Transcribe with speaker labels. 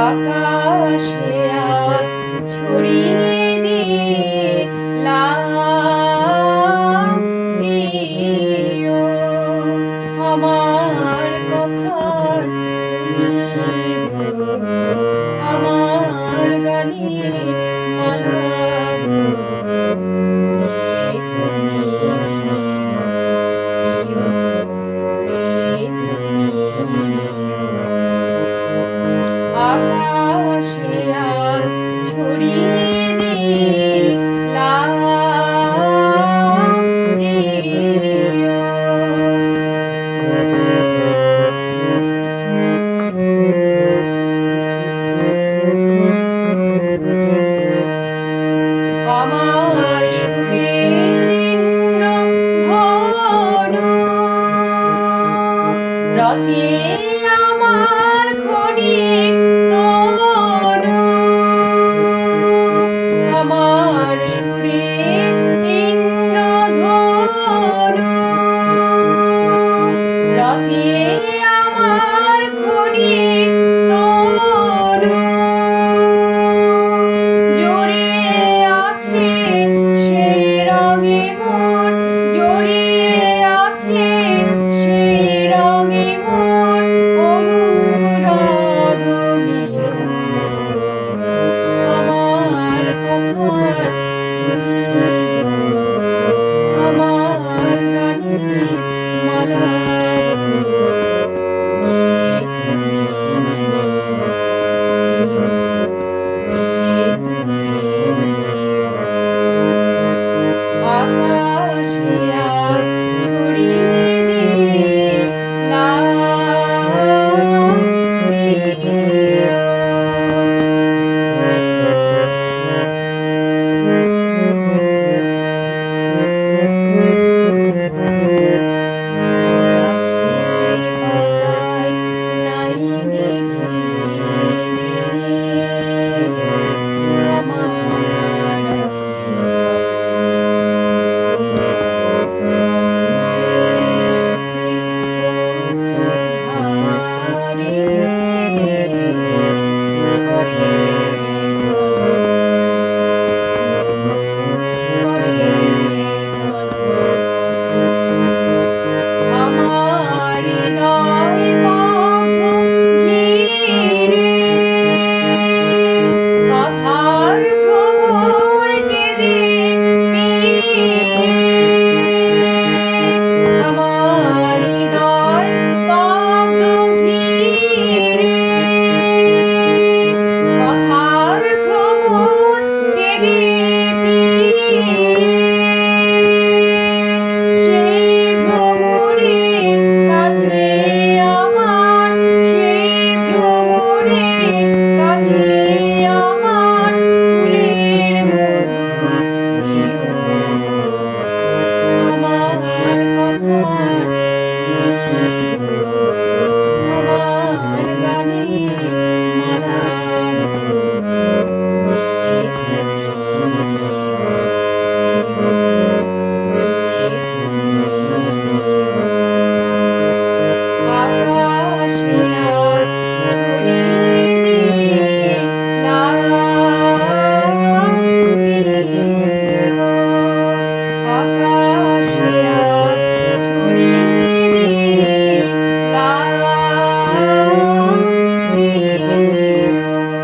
Speaker 1: আকাশে আজ ছড়িয়ে দিলাম প্রিয়। আমার আমার গানে মালা 好 Música